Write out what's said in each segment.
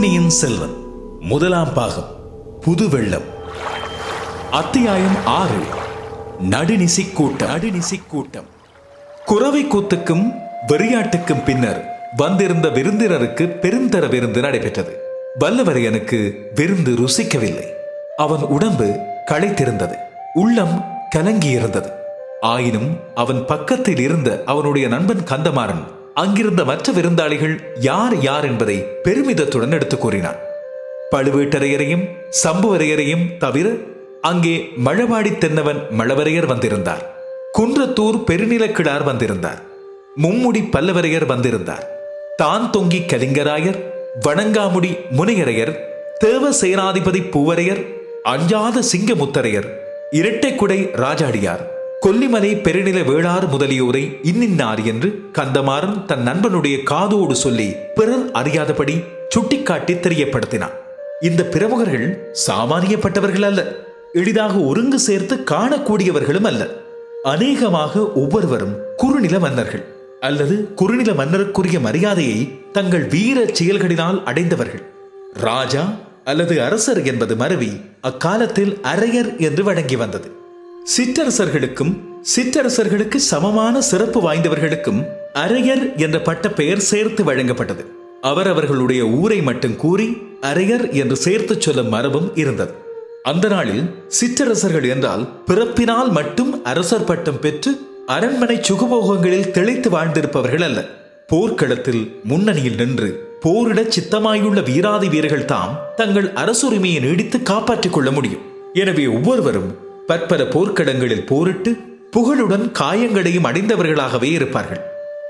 பொன்னியின் செல்வன். முதலாம் பாகம் புது வெள்ளம் அத்தியாயம் ஆறு நடுநிசி கூட்டம். நடுநிசி கூட்டம். குறவை கூத்துக்கும் வெறியாட்டுக்கும் பின்னர் வந்திருந்த விருந்தினருக்கு பெருந்தர விருந்து நடைபெற்றது. வல்லவரையனுக்கு விருந்து ருசிக்கவில்லை. அவன் உடம்பு களைத்திருந்தது. உள்ளம் கலங்கியிருந்தது. ஆயினும் அவன் பக்கத்தில் இருந்த அவனுடைய நண்பன் கந்தமாறன் அங்கிருந்த மற்ற விருந்தாளிகள் யார் யார் என்பதை பெருமிதத்துடன் எடுத்துக் கூறினான். பழுவேட்டரையரையும் சம்புவரையரையும் தவிர அங்கே மழவாடி தென்னவன் மழவரையர் வந்திருந்தார். குன்றத்தூர் பெருநிலக்கிழார் வந்திருந்தார். மும்முடி பல்லவரையர் வந்திருந்தார். தான் தொங்கி கலிங்கராயர் வணங்காமுடி முனையரையர் தேவ சேனாதிபதி பூவரையர் அஞ்சாத சிங்கமுத்தரையர் இரட்டைக்குடை ராஜாடியார் கொல்லிமலை பெருநில வேளாறு முதலியோரை இன்னின்னார் என்று கந்தமாறன் தன் நண்பனுடைய காதோடு சொல்லி பிறர் அறியாதபடி சுட்டிக்காட்டி தெரியப்படுத்தினான். இந்த பிரமுகர்கள் சாமானியப்பட்டவர்கள் அல்ல. எளிதாக ஒருங்கு சேர்த்து காணக்கூடியவர்களும் அல்ல. அநேகமாக ஒவ்வொருவரும் குறுநில மன்னர்கள் அல்லது குறுநில மன்னருக்குரிய மரியாதையை தங்கள் வீர செயல்களினால் அடைந்தவர்கள். ராஜா அல்லது அரசர் என்பது மருவி அக்காலத்தில் அரையர் என்று வழங்கி வந்தது. சிற்றரசர்களுக்கும் சிற்றரசர்களுக்கு சமமான சிறப்பு வாய்ந்தவர்களுக்கும் அரையர் என்ற பட்ட பெயர் சேர்த்து வழங்கப்பட்டது. அவரவர்களுடைய ஊரை மட்டும் கூறி அரையர் என்று சேர்த்து சொல்லும் மரபும் இருந்தது. அந்த நாளில் சிற்றரசர்கள் என்றால் பிறப்பினால் மட்டும் அரசர் பட்டம் பெற்று அரண்மனை சுகபோகங்களில் திளைத்து வாழ்ந்திருப்பவர்கள் அல்ல. போர்க்களத்தில் முன்னணியில் நின்று போரிட சித்தமாயுள்ள வீராதி வீரர்கள் தாம் தங்கள் அரசுரிமையை நீடித்து காப்பாற்றிக் கொள்ள முடியும். எனவே ஒவ்வொருவரும் பற்பல போர்க்கடங்களில் போரிட்டு புகழுடன் காயங்களையும் அடைந்தவர்களாகவே இருப்பார்கள்.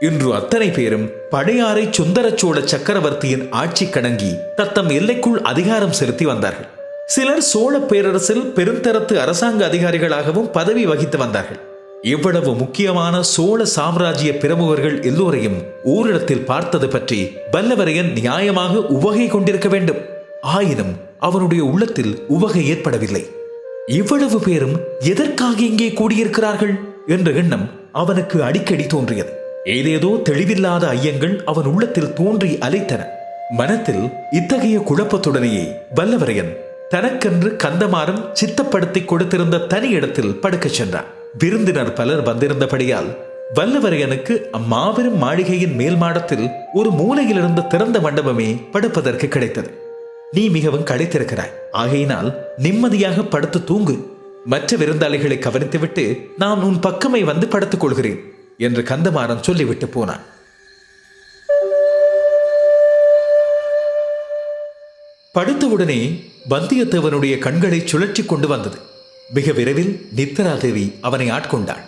இன்று அத்தனை பேரும் படையாறை சுந்தரச்சோழ சக்கரவர்த்தியின் ஆட்சி கடங்கி தத்தம் எல்லைக்குள் அதிகாரம் செலுத்தி வந்தார்கள். சிலர் சோழ பேரரசில் பெருந்தரத்து அரசாங்க அதிகாரிகளாகவும் பதவி வகித்து வந்தார்கள். இவ்வளவு முக்கியமான சோழ சாம்ராஜ்ய பிரமுகர்கள் எல்லோரையும் ஓரிடத்தில் பார்த்தது பற்றி வல்லவரையன் நியாயமாக உவகை கொண்டிருக்க வேண்டும். ஆயினும் அவனுடைய உள்ளத்தில் உவகை ஏற்படவில்லை. இவ்வளவு பேரும் எதற்காக இங்கே கூடியிருக்கிறார்கள்? என்ற எண்ணம் அவனுக்கு அடிக்கடி தோன்றியது. ஏதேதோ தெளிவில்லாத ஐயங்கள் அவன் உள்ளத்தில் தோன்றி அலைத்தன. மனத்தில் இத்தகைய குழப்பத்துடனேயே வல்லவரையன் தனக்கென்று கந்தமாறன் சித்தப்படுத்தி கொடுத்திருந்த தனி இடத்தில் படுக்கச் சென்றான். விருந்தினர் பலர் வந்திருந்தபடியால் வல்லவரையனுக்கு அம்மாபெரும் மாளிகையின் மேல் மாடத்தில் ஒரு மூலையிலிருந்து திறந்த மண்டபமே படுப்பதற்கு கிடைத்தது. நீ மிகவும் களைத்திருக்கிறாய். ஆகையினால் நிம்மதியாக படுத்து தூங்கு. மற்ற விருந்தாளிகளை கவனித்துவிட்டு நான் உன் பக்கமே வந்து படுத்துக் கொள்கிறேன் என்று கந்தமாறன் சொல்லிவிட்டு போனான். படுத்தவுடனே வந்தியத்தேவனுடைய கண்களை சுழற்றி கொண்டு வந்தது. மிக விரைவில் நித்ராதேவி அவனை ஆட்கொண்டாள்.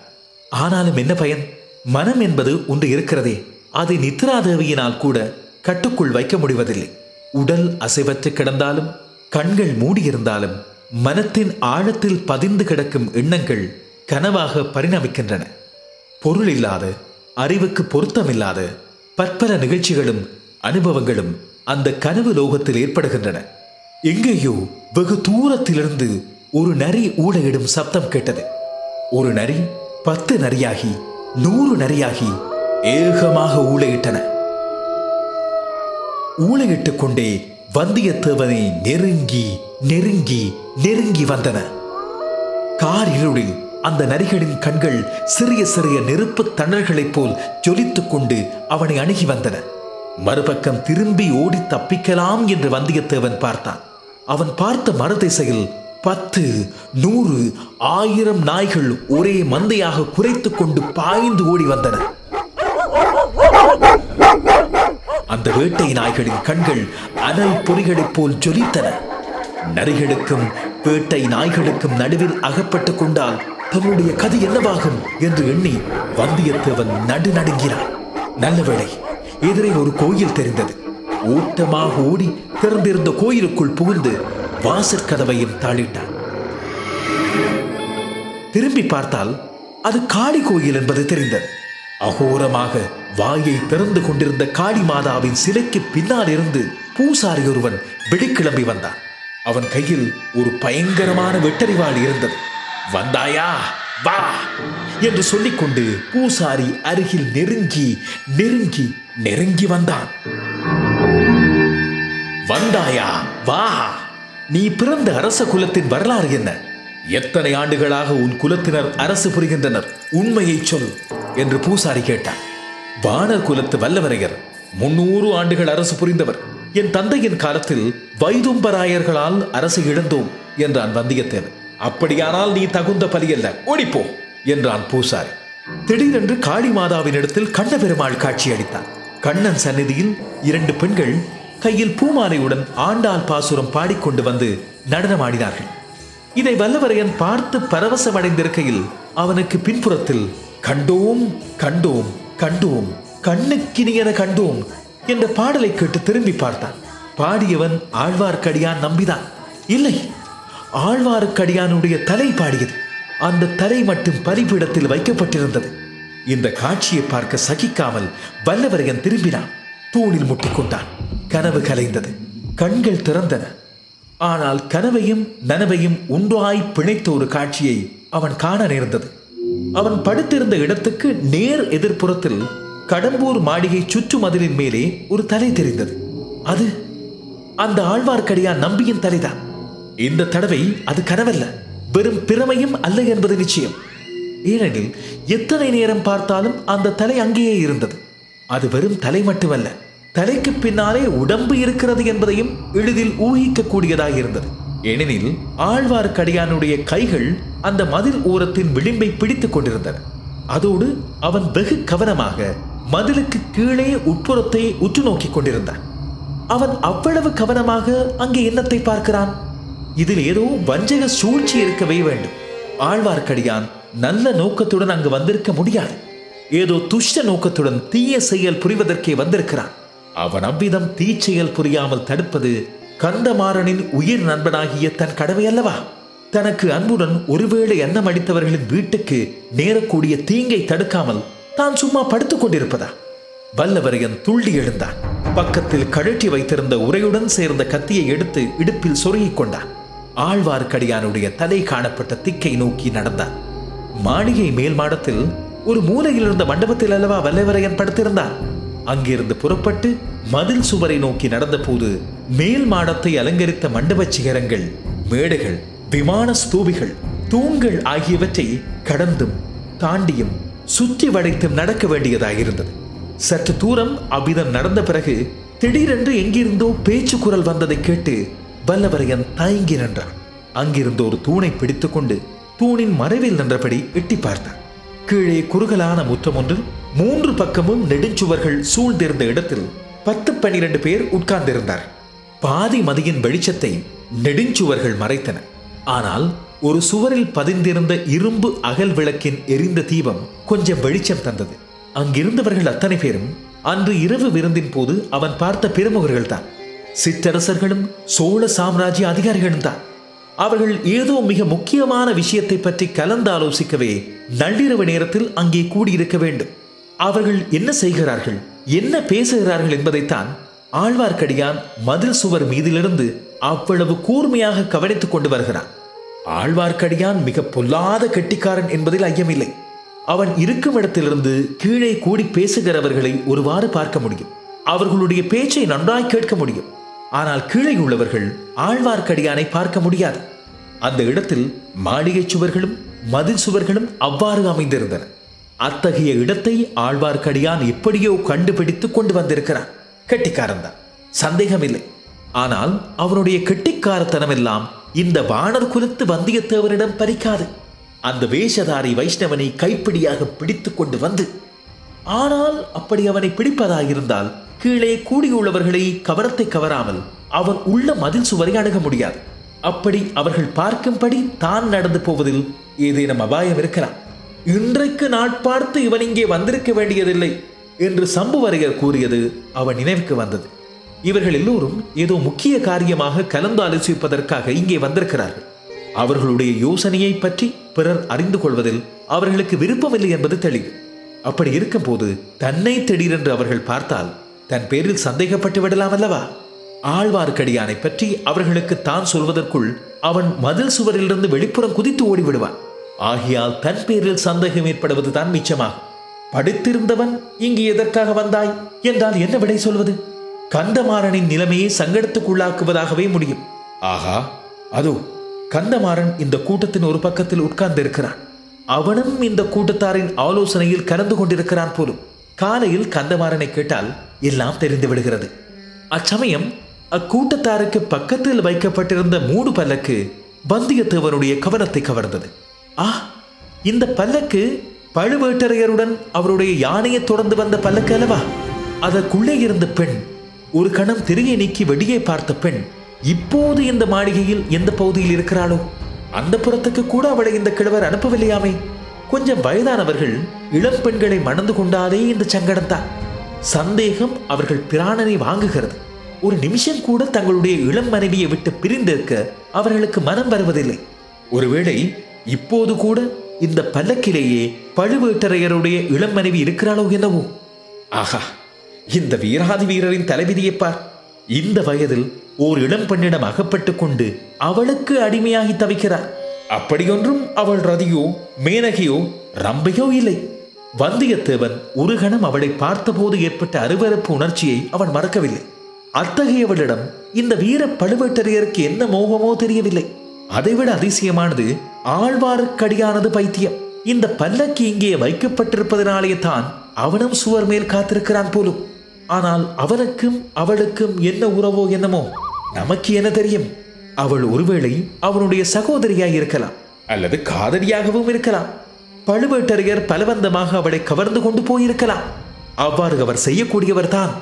ஆனாலும் என்ன பயன்? மனம் என்பது ஒன்று இருக்கிறதே. அதை நித்ராதேவியினால் கூட கட்டுக்குள் வைக்க முடிவதில்லை. உடல் அசைவற்று கிடந்தாலும் கண்கள் மூடியிருந்தாலும் மனத்தின் ஆழத்தில் பதிந்து கிடக்கும் எண்ணங்கள் கனவாக பரிணமிக்கின்றன. பொருள் இல்லாத அறிவுக்கு பொருத்தமில்லாத பற்பல நிகழ்ச்சிகளும் அனுபவங்களும் அந்த கனவு லோகத்தில் ஏற்படுகின்றன. எங்கேயோ வெகு தூரத்திலிருந்து ஒரு நரி ஊழையிடும் சப்தம் கேட்டது. ஒரு நரி பத்து நரியாகி நூறு நரியாகி ஏகமாக ஊழையிட்டன ஊழையிட்டுக் கொண்டே வந்தியத்தேவனை நெருங்கி நெருங்கி நெருங்கி வந்தன. கார் இருளில் அந்த நரிகளின் கண்கள் சிறிய சிறிய நெருப்பு தணல்களைப் போல் ஜொலித்துக் கொண்டு அவனை அணுகி வந்தன. மறுபக்கம் திரும்பி ஓடி தப்பிக்கலாம் என்று வந்தியத்தேவன் பார்த்தான். அவன் பார்த்த மறுதிசையில் பத்து நூறு ஆயிரம் நாய்கள் ஒரே மந்தையாக குறைத்து கொண்டு பாய்ந்து ஓடி வந்தன. அந்த வேட்டை நாய்களின் கண்கள் அனல் பொறிகளைப் போல் ஜொலித்தன. நரிகளுக்கும் வேட்டை நாய்களுக்கும் நடுவில் அகப்பட்டுக் கொண்டால் தன்னுடைய கதை என்னவாகும் என்று எண்ணி வந்தியத்தேவன் நடு நடுங்கினான் எதிரே ஒரு கோயில் தெரிந்தது. ஓட்டமாக ஓடி திறந்திருந்த கோயிலுக்குள் புகுந்து வாசற்கதவையும் தாளிட்டான். திரும்பி பார்த்தால் அது காளி கோயில் என்பது தெரிந்தது. அகோரமாக வாயை திறந்து கொண்டிருந்த காளி மாதாவின் சிலைக்கு பின்னால் இருந்து பூசாரி ஒருவன் வெளிக்கிளம்பி வந்தான். அவன் கையில் ஒரு பயங்கரமான வெட்டறிவாள் இருந்தது. வந்தாயா? வா! என்று சொல்லிக்கொண்டு பூசாரி அருகில் நெருங்கி நெருங்கி நெருங்கி வந்தான். வந்தாயா? வா! நீ பிறந்த அரச குலத்தின் வரலாறு என்ன? எத்தனை ஆண்டுகளாக உன் குலத்தினர் அரசு புரிகின்றனர்? உண்மையை சொல். என்று பூசாரி கேட்டார் வானர் குலத்து வல்லவரையர் முன்னூறு ஆண்டுகள் அரசு புரிந்தவர். என் தந்தையின் காலத்தில் வைதும்பராயர்களால் அரசு இழந்தோம் என்றான் வந்தியத்தேவன். அப்படியானால் நீ தகுந்த பலியல்ல ஓடிப்போ என்றான் பூசாரி. திடீரென்று காளி மாதாவினிடத்தில் கண்ண பெருமாள் காட்சியளித்தார் கண்ணன் சந்நிதியில் இரண்டு பெண்கள் கையில் பூமாலையுடன் ஆண்டாள் பாசுரம் பாடிக்கொண்டு வந்து நடனமாடினார்கள். இதை வல்லவரையன் பார்த்து பரவசமடைந்திருக்கையில் அவனுக்கு பின்புறத்தில் கண்டோம் கண்டோம் கண்டோம் கண்ணுக்கினியன கண்டோம் என்ற பாடலை கேட்டு திரும்பி பார்த்தான். பாடியவன் ஆழ்வார்க்கடியான் நம்பிதான். இல்லை ஆழ்வார்க்கடியானுடைய தலை பாடியது. அந்த தலை மட்டும் பலிபீடத்தில் வைக்கப்பட்டிருந்தது. இந்த காட்சியை பார்க்க சகிக்காமல் வல்லவரையன் திரும்பினான். தூணில் முட்டிக்கொண்டான் கனவு கலைந்தது. கண்கள் திறந்தன. ஆனால் கனவையும் நனவையும் ஒன்றாய் பிணைத்த ஒரு காட்சியை அவன் காண நேர்ந்தது. அவன் படுத்திருந்த இடத்துக்கு நேர் எதிர்ப்புறத்தில் கடம்பூர் மாளிகை சுற்றுமதிலின் மேலே ஒரு தலை தெரிந்தது. அது அந்த ஆழ்வார்க்கடியான் நம்பியின் தலைதான். இந்த தடவை அது கனவல்ல. வெறும் பிரமையும் அல்ல என்பது நிச்சயம். ஏனெனில் எத்தனை நேரம் பார்த்தாலும் அந்த தலை அங்கேயே இருந்தது. அது வெறும் தலை மட்டுமல்ல. தலைக்கு பின்னாலே உடம்பு இருக்கிறது என்பதையும் எளிதில் ஊகிக்கக்கூடியதாக இருந்தது ஏனெனில் ஆழ்வார்க்கடியானுடைய கைகள் அந்த மதில் ஓரத்தின் விளிம்பை பிடித்துக் கொண்டிருந்தன. அதோடு அவன் வெகு கவனமாக மதிலுக்கு கீழே உட்புறத்தை உற்று நோக்கி கொண்டிருந்தான். அவன் அவ்வளவு கவனமாக அங்கே என்னத்தை பார்க்கிறான்? இதில் ஏதோ வஞ்சக சூழ்ச்சி இருக்கவே வேண்டும். ஆழ்வார்க்கடியான் நல்ல நோக்கத்துடன் அங்கு வந்திருக்க முடியாது. ஏதோ துஷ்ட நோக்கத்துடன் தீய செயல் புரிவதற்கே வந்திருக்கிறான். அவன் அவ்விதம் தீச்செயல் புரியாமல் தடுப்பது கந்தமாறனின் உயிர் நண்பனாகிய தன் கடமை அல்லவா? தனக்கு அன்புடன் ஒருவேளை எண்ணம் அடித்தவர்களின் வீட்டுக்கு நேரக்கூடிய தீங்கை தடுக்காமல் தான் சும்மா படுத்துக் கொண்டிருப்பதா? வல்லவரையன் துள்ளி எழுந்தான். பக்கத்தில் கழற்றி வைத்திருந்த உரையுடன் சேர்ந்த கத்தியை எடுத்து இடுப்பில் சொருகிக் கொண்டான். ஆழ்வார்க்கடியானுடைய தலை காணப்பட்ட திக்கை நோக்கி நடந்தான். மாளிகை மேல் மாடத்தில் ஒரு மூலையில் இருந்த மண்டபத்தில் அல்லவா வல்லவரையன் படுத்திருந்தான்? அங்கிருந்து புறப்பட்டு மதில் சுவரை நோக்கி நடந்தபோது மேல் மாடத்தை அலங்கரித்த மண்டபச் சிகரங்கள் மேடைகள் விமான ஸ்தூபிகள் தூண்கள் ஆகியவற்றை கடந்தும் தாண்டியும் சுற்றி வளைத்தும் நடக்க வேண்டியதாயிருந்தது. சற்று தூரம் அவ்விதம் நடந்த பிறகு திடீரென்று எங்கிருந்தோ பேச்சு குரல் வந்ததை கேட்டு வல்லவரையன் தயங்கி நின்றான். அங்கிருந்த ஒரு தூணை பிடித்துக்கொண்டு தூணின் மறைவில் நின்றபடி எட்டி பார்த்தான். கீழே குறுகலான முற்றம் ஒன்றில் மூன்று பக்கமும் நெடுஞ்சுவர்கள் சூழ்ந்திருந்த இடத்தில் பத்து பன்னிரண்டு பேர் உட்கார்ந்திருந்தார். பாதி மதியின் வெளிச்சத்தை நெடுஞ்சுவர்கள் மறைத்தன. ஆனால் ஒரு சுவரில் பதிந்திருந்த இரும்பு அகல் விளக்கின் எரிந்த தீபம் கொஞ்சம் வெளிச்சம் தந்தது. அங்கிருந்தவர்கள் அத்தனை பேரும் அன்று இரவு விருந்தின் போது அவன் பார்த்த பிரமுகர்கள் தான். சிற்றரசர்களும் சோழ சாம்ராஜ்ய அதிகாரிகளும் தான். அவர்கள் ஏதோ மிக முக்கியமான விஷயத்தை பற்றி கலந்தாலோசிக்கவே நள்ளிரவு நேரத்தில் அங்கே கூடியிருக்க வேண்டும். அவர்கள் என்ன செய்கிறார்கள்? என்ன பேசுகிறார்கள் என்பதைத்தான் ஆழ்வார்க்கடியான் மதில் சுவர் மீதிலிருந்து அவ்வளவு கூர்மையாக கவனித்துக் கொண்டு வருகிறான். ஆழ்வார்க்கடியான் மிக பொல்லாத கெட்டிக்காரன் என்பதில் ஐயமில்லை. அவன் இருக்கும் இடத்திலிருந்து கீழே கூடி பேசுகிறவர்களை ஒருவாறு பார்க்க முடியும். அவர்களுடைய பேச்சை நன்றாய் கேட்க முடியும். ஆனால் கீழே உள்ளவர்கள் ஆழ்வார்க்கடியானை பார்க்க முடியாது. அந்த இடத்தில் மாளிகை சுவர்களும் மதில் சுவர்களும் அவ்வாறு அமைந்திருந்தன. அத்தகைய இடத்தை ஆழ்வார்க்கடியான் எப்படியோ கண்டுபிடித்து கொண்டு வந்திருக்கிறான். கெட்டிக்காரன் தான். சந்தேகமில்லை. ஆனால் அவனுடைய கெட்டிக்காரத்தனம் எல்லாம் இந்த வானர் குலத்து வந்தியத்தேவனிடம் பறிக்காது. அந்த வேஷதாரி வைஷ்ணவனை கைப்பிடியாக பிடித்துக் கொண்டு வந்து ஆனால் அப்படி அவனை பிடிப்பதாயிருந்தால் கீழே கூடியுள்ளவர்களை கவரத்தை கவராமல் அவன் உள்ள மதில் சுவரை அணுக முடியாது. அப்படி அவர்கள் பார்க்கும்படி தான் நடந்து போவதில் ஏதேனும் அபாயம் இருக்கலாம் இன்றைக்கு நாட்பார்த்து இவன் இங்கே வந்திருக்க வேண்டியதில்லை என்று சம்புவரையர் கூறியது அவன் நினைவுக்கு வந்தது. இவர்கள் எல்லோரும் ஏதோ முக்கிய காரியமாக கலந்து ஆலோசிப்பதற்காக இங்கே வந்திருக்கிறார்கள். அவர்களுடைய யோசனையை பற்றி பிறர் அறிந்து கொள்வதில் அவர்களுக்கு விருப்பமில்லை என்பது தெளிவு. அப்படி இருக்கும்போது தன்னை திடீரென்று அவர்கள் பார்த்தால் தன் பேரில் சந்தேகப்பட்டு விடலாம் அல்லவா ஆழ்வார்க்கடியானை பற்றி அவர்களுக்கு தான் சொல்வதற்குள் அவன் மதில் சுவரிலிருந்து வெளிப்புறம் குதித்து ஓடிவிடுவான். ஆகையால் தன் பேரில் சந்தேகம் ஏற்படுவதுதான் மிச்சமாகும். படித்திருந்தவன் இங்கு எதற்காக வந்தாய்? என்றால் என்ன விடை சொல்வது? கந்தமாறனின் நிலைமையை சங்கடத்துக்குள்ளாக்குவதாகவே முடியும். ஆகா அதோ கந்தமாறன் இந்த கூட்டத்தின் ஒரு பக்கத்தில் உட்கார்ந்து இருக்கிறான் அவனும் இந்த கூட்டத்தாரின் ஆலோசனையில் கலந்து கொண்டிருக்கிறான் போலும். காலையில் கந்தமாறனை கேட்டால் எல்லாம் தெரிந்து விடுகிறது. அச்சமயம் அக்கூட்டத்தாருக்கு பக்கத்தில் வைக்கப்பட்டிருந்த மூடு பல்லக்கு வந்தியத்தேவனுடைய கவனத்தை கவர்ந்தது. ஆ இந்த பல்லக்கு பழுவேட்டரையருடன் அவருடைய யானையை தொடர்ந்து வந்த பல்லக்கு அல்லவா? அதற்குள்ளே இருந்த பெண் ஒரு கணம் திரையை நீக்கி வெடியை பார்த்த பெண் இப்போது இந்த மாளிகையில் எந்த பகுதியில் இருக்கிறாளோ? அந்த புறத்துக்கு கூட அவளை இந்த கிழவர் அனுப்பவில்லையாமே? கொஞ்சம் வயதானவர்கள் இளம் பெண்களை மணந்து கொண்டாலே இந்த சங்கடம்தான் சந்தேகம் அவர்கள் பிராணனை வாங்குகிறது. ஒரு நிமிஷம் கூட தங்களுடைய இளம் மனைவியை விட்டு பிரிந்திருக்க அவர்களுக்கு மனம் வருவதில்லை. ஒருவேளை இப்போது கூட இந்த பல்லக்கிலேயே பழுவேட்டரையருடைய இளம் மனைவி இருக்கிறாளோ என்னவோ? ஆஹா இந்த வீராதி வீரரின் தலைவிதியை பார். இந்த வயதில் ஓர் இளம் பெண்ணிடம் அகப்பட்டுக் கொண்டு அவளுக்கு அடிமையாகி தவிக்கிறார். அப்படியொன்றும் அவள் ரதியோ மேனகையோ ரம்பையோ இல்லை. வந்தியத்தேவன் ஒரு கணம் அவளை பார்த்தபோது ஏற்பட்ட அருவருப்பு உணர்ச்சியை அவன் மறக்கவில்லை. அத்தகையவளிடம் இந்த வீர பழுவேட்டரையருக்கு என்ன மோகமோ தெரியவில்லை. அதைவிட அதிசயமானது ஆழ்வார்க்கடியானது பைத்தியம். இந்த பல்லக்கு இங்கே வைக்கப்பட்டிருப்பதனாலே தான் அவனும் சுவர் மேல் காத்திருக்கிறான் போலும். ஆனால் அவனுக்கும் அவளுக்கும் என்ன உறவோ என்னமோ நமக்கு என்ன தெரியும்? அவள் ஒருவேளை அவனுடைய சகோதரியாய் இருக்கலாம். அல்லது காதலியாகவும் இருக்கலாம். பழுவேட்டரையர் பலவந்தமாக அவளை கவர்ந்து கொண்டு போயிருக்கலாம். அவ்வாறு அவர் செய்யக்கூடியவர் தான்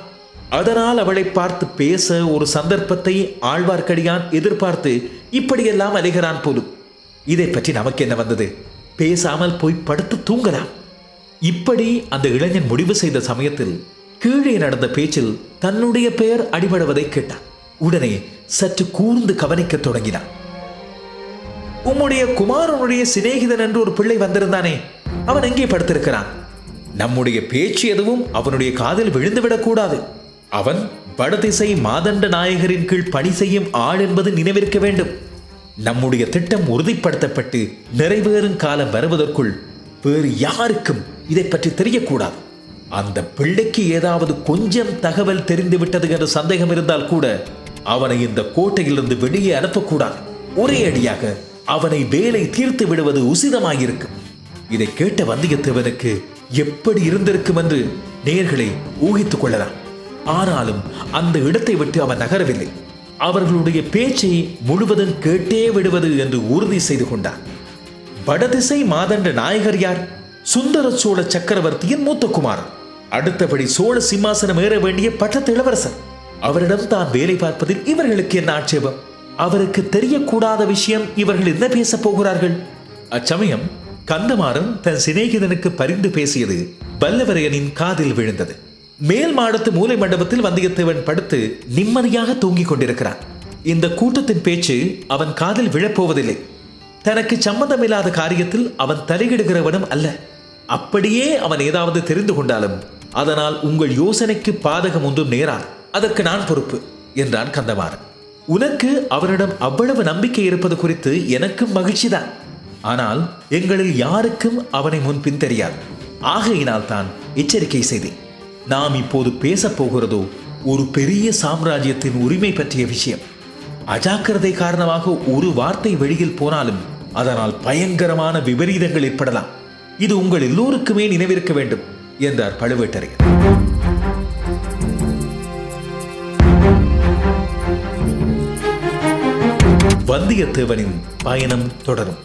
அதனால் அவளை பார்த்து பேச ஒரு சந்தர்ப்பத்தை ஆழ்வார்க்கடியான் எதிர்பார்த்து இப்படியெல்லாம் அலைகிறான் போலும். இதை பற்றி நமக்கு என்ன வந்தது? பேசாமல் போய் படுத்து தூங்கலாம். இப்படி அந்த இளைஞன் முடிவு செய்த சமயத்தில் கீழே நடந்த பேச்சில் தன்னுடைய பெயர் அடிபடுவதை கேட்டான். உடனே சற்று கூர்ந்து கவனிக்கத் தொடங்கினான். உம்முடைய குமாரனுடைய சிநேகிதன் என்று ஒரு பிள்ளை வந்திருந்தானே அவன் எங்கே படுத்திருக்கிறான்? நம்முடைய பேச்சு எதுவும் அவனுடைய காதில் விழுந்துவிடக் கூடாது. அவன் வடதிசை மாதண்ட நாயகரின் கீழ் பணி செய்யும் ஆள் என்பது நினைவிருக்க வேண்டும். நம்முடைய திட்டம் உறுதிப்படுத்தப்பட்டு நிறைவேறும் காலம் வருவதற்குள் வேறு யாருக்கும் இதை பற்றி தெரியக்கூடாது. அந்த பிள்ளைக்கு ஏதாவது கொஞ்சம் தகவல் தெரிந்துவிட்டது என்ற சந்தேகம் இருந்தால் கூட அவனை இந்த கோட்டையிலிருந்து வெளியே அனுப்பக்கூடாது. ஒரே அடியாக அவனை வேலை தீர்த்து விடுவது உசிதமாயிருக்கும். இதை கேட்ட வந்தியத்தேவனுக்கு எப்படி இருந்திருக்கும் என்று நேர்களை ஊகித்துக் கொள்ளலாம். ஆனாலும் அந்த இடத்தை விட்டு அவன் நகரவில்லை. அவர்களுடைய பேச்சை முழுவதும் கேட்டே விடுவது என்று உறுதி செய்து கொண்டார். வடதிசை மாதண்ட நாயகர் யார்? சுந்தர சோழ சக்கரவர்த்தியின் மூத்த குமாரன் அடுத்தபடி சோழ சிம்மாசனம் ஏற வேண்டிய பட்டத்து இளவரசர். அவரிடம் தான் வேலை பார்ப்பதில் இவர்களுக்கு என்ன ஆட்சேபம்? அவருக்கு தெரியக்கூடாத விஷயம் இவர்கள் என்ன பேச போகிறார்கள்? அச்சமயம் கந்தமாறன் தன் சிநேகிதனுக்கு பரிந்து பேசியது வல்லவரையனின் காதில் விழுந்தது. மேல் மாடத்து மூலை மண்டபத்தில் வந்தியத்தேவன் படுத்து நிம்மதியாக தூங்கிக் கொண்டிருக்கிறான். இந்த கூட்டத்தின் பேச்சு அவன் காதில் விழப்போவதில்லை. தனக்கு சம்பந்தமில்லாத காரியத்தில் அவன் தலையிடுகிறவனும் அல்ல. அப்படியே அவன் ஏதாவது தெரிந்து கொண்டாலும் அதனால் உங்கள் யோசனைக்கு பாதகம் ஒன்றும் நேராது அதற்கு நான் பொறுப்பு என்றான் கந்தமாறன். உனக்கு அவரிடம் அவ்வளவு நம்பிக்கை இருப்பது குறித்து எனக்கும் மகிழ்ச்சிதான். ஆனால் எங்களில் யாருக்கும் அவனை முன்பின் தெரியாது. ஆகையினால் தான் எச்சரிக்கை செய்தேன். நாம் இப்போது பேசப் போகிறதோ ஒரு பெரிய சாம்ராஜ்யத்தின் உரிமை பற்றிய விஷயம். அஜாக்கிரதை காரணமாக ஒரு வார்த்தை வெளியில் போனாலும் அதனால் பயங்கரமான விபரீதங்கள் ஏற்படலாம். இது உங்கள் எல்லோருக்குமே நினைவிருக்க வேண்டும் என்றார் பழுவேட்டரையர். வந்தியத்தேவனின் பயணம் தொடரும்.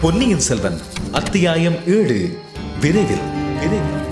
பொன்னியின் செல்வன் அத்தியாயம் ஏழு விரைவில். விரைவில்.